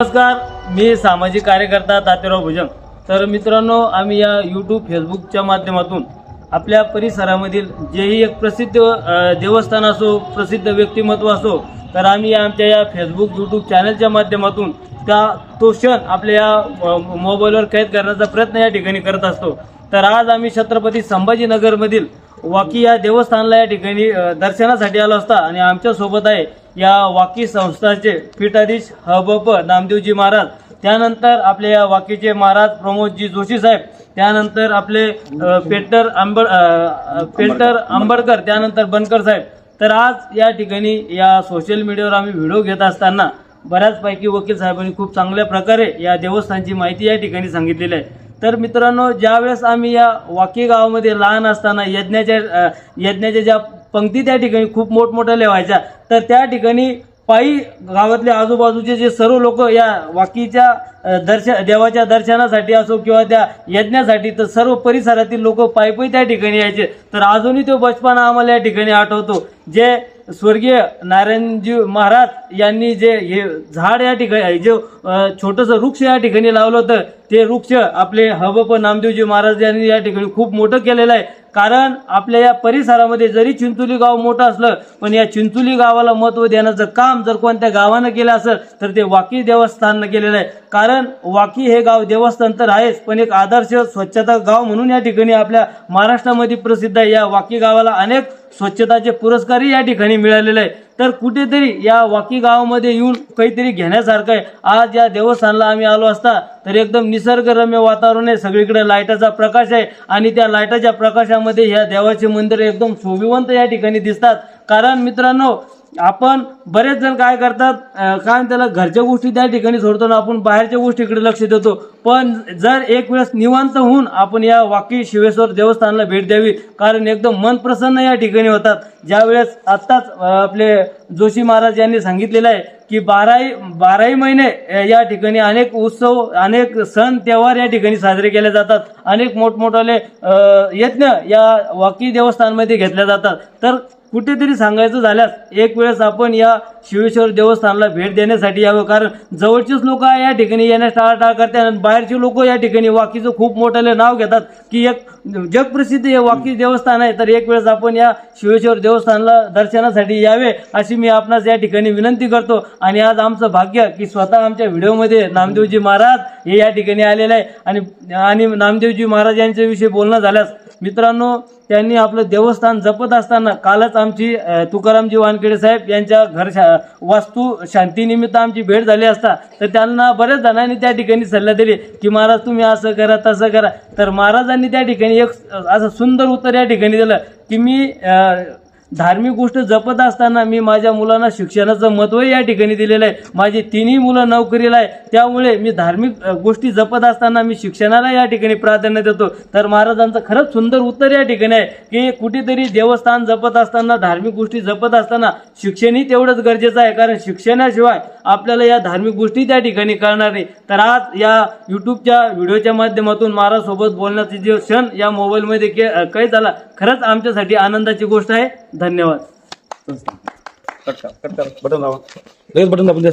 नमस्कार मी सामाजिक कार्यकर्ता तात्याराव भुजंग. तर मित्रांनो आम्ही या यूट्यूब फेसबुकच्या माध्यमातून आपल्या परिसरामधील जेही एक प्रसिद्ध देवस्थान असो प्रसिद्ध व्यक्तिमत्व असो तर आम्ही आमच्या या फेसबुक यूट्यूब चॅनलच्या माध्यमातून त्या तो क्षण आपल्या या मोबाईलवर कैद करण्याचा प्रयत्न या ठिकाणी करत असतो. तर आज आम्ही छत्रपती संभाजीनगरमधील वाकी या देवस्थानला या ठिकाणी दर्शनासाठी आलो असता आणि आमच्यासोबत आहे या वाकी संस्थाचे पीठाधीश हबप नामदेवजी महाराज त्यानंतर आपले या वाकीचे महाराज प्रमोदजी जोशी साहेब त्यानंतर आपले पेटर आंबड पेटर आंबडकर त्यानंतर बनकर साहेब. तर आज या ठिकाणी या सोशल मीडियावर आम्ही व्हिडिओ घेत असताना बऱ्याचपैकी वकील साहेबांनी खूप चांगल्या प्रकारे या देवस्थानची माहिती या ठिकाणी सांगितलेली आहे. तर मित्रांनो ज्यावेळेस आम्ही या वाकी गावामध्ये लहान असताना यज्ञाच्या यज्ञाच्या ज्या पंक्ती त्या ठिकाणी खूप मोठमोठ्या व्हायच्या तर त्या ठिकाणी पायी गावातले आजूबाजूचे जे सर्व लोक या वाकीच्या दर्श देवाच्या दर्शनासाठी असो किंवा त्या यज्ञासाठी तर सर्व परिसरातील लोक पायी पायी त्या ठिकाणी यायचे. तर अजूनही तो बचपना आम्हाला या ठिकाणी आठवतो. जे स्वर्गीय नारायणजी महाराज यांनी जे हे झाड या ठिकाणी जे छोटंसं वृक्ष या ठिकाणी लावलं होतं ते वृक्ष आपले हबप नामदेवजी महाराज यांनी या ठिकाणी खूप मोठं केलेलं आहे. कारण आपल्या या परिसरामध्ये जरी चिंचोली गाव मोठं असलं पण या चिंचोली गावाला महत्त्व देण्याचं काम जर कोणत्या गावानं केलं असेल तर ते वाकी देवस्थाननं केलेलं आहे. कारण वाकी हे गाव देवस्थान तर आहेच पण एक आदर्श स्वच्छता गाव म्हणून या ठिकाणी आपल्या महाराष्ट्रामध्ये प्रसिद्ध आहे. या वाकी गावाला अनेक स्वच्छताचे पुरस्कारही या ठिकाणी मिळालेले आहे. तर कुठेतरी या वाकी गावामध्ये येऊन काहीतरी घेण्यासारखं आहे. आज या देवस्थानला आम्ही आलो असता तर एकदम निसर्गरम्य वातावरण आहे. सगळीकडे लाईटाचा प्रकाश आहे आणि त्या लाईटाच्या प्रकाशामध्ये ह्या देवाचे मंदिर एकदम शोभिवंत या ठिकाणी दिसतात. कारण मित्रांनो आपण बरेच जण काय करतात काय त्याला घरच्या गोष्टी त्या ठिकाणी सोडतो ना आपण बाहेरच्या गोष्टीकडे लक्ष देतो. पण जर एक वेळेस निवांत होऊन आपण या वाकी शिवेश्वर देवस्थानला भेट द्यावी कारण एकदम मन प्रसन्न या ठिकाणी होतात. ज्यावेळेस आत्ताच आपले जोशी महाराज यांनी सांगितलेलं आहे की बाराही बाराही महिने या ठिकाणी अनेक उत्सव अनेक सण त्योहार या ठिकाणी साजरे केले जातात. अनेक मोठमोठाले यज्ञ या वाकी देवस्थानमध्ये घेतल्या जातात. तर कुठेतरी सांगायचं झाल्यास एक वेळेस आपण या शिवेश्वर देवस्थानला भेट देण्यासाठी यावं. कारण जवळचीच लोक या ठिकाणी येण्यास टाळाटाळ करतात आणि बाहेरचे लोक या ठिकाणी वाकीचं खूप मोठं नाव घेतात की एक जगप्रसिद्ध हे वाकी देवस्थान आहे. तर एक वेळेस आपण या शिवेश्वर देवस्थानला दर्शनासाठी यावे अशी मी आपणास या ठिकाणी विनंती करतो. आणि आज आमचं भाग्य की स्वतः आमच्या व्हिडिओमध्ये नामदेवजी महाराज हे या ठिकाणी आलेले आहे. आणि आणि नामदेवजी महाराज यांच्याविषयी बोलणं झाल्यास मित्रांनो त्यांनी आपलं देवस्थान जपत असताना कालच आमची तुकारामजी वानखेडे साहेब यांच्या घर शा वास्तू शांतीनिमित्त आमची भेट झाली असता तर त्यांना बऱ्याच जणांनी त्या ठिकाणी सल्ला दिले की महाराज तुम्ही असं करा तसं करा. तर महाराजांनी त्या ठिकाणी एक असं सुंदर उत्तर या ठिकाणी दिलं की मी धार्मिक गोष्ट जपत असताना मी माझ्या मुलांना शिक्षणाचं महत्त्व या ठिकाणी दिलेलं आहे. माझी तिन्ही मुलं नोकरीला आहे. त्यामुळे मी धार्मिक गोष्टी जपत असताना मी शिक्षणाला या ठिकाणी प्राधान्य देतो. तर महाराजांचं खरंच सुंदर उत्तर या ठिकाणी आहे की कुठेतरी देवस्थान जपत असताना धार्मिक गोष्टी जपत असताना शिक्षणही तेवढंच गरजेचं आहे. कारण शिक्षणाशिवाय आपल्याला या धार्मिक गोष्टी त्या ठिकाणी कळणार नाही. तर आज या यूट्यूबच्या व्हिडिओच्या माध्यमातून महाराजसोबत बोलण्याचे जे क्षण या मोबाईलमध्ये के काही झाला. खरंच आमच्यासाठी आनंदाची गोष्ट आहे. धन्यवाद. कट करा कट करा. बटन लावा. लगेच बटन दाबून द्या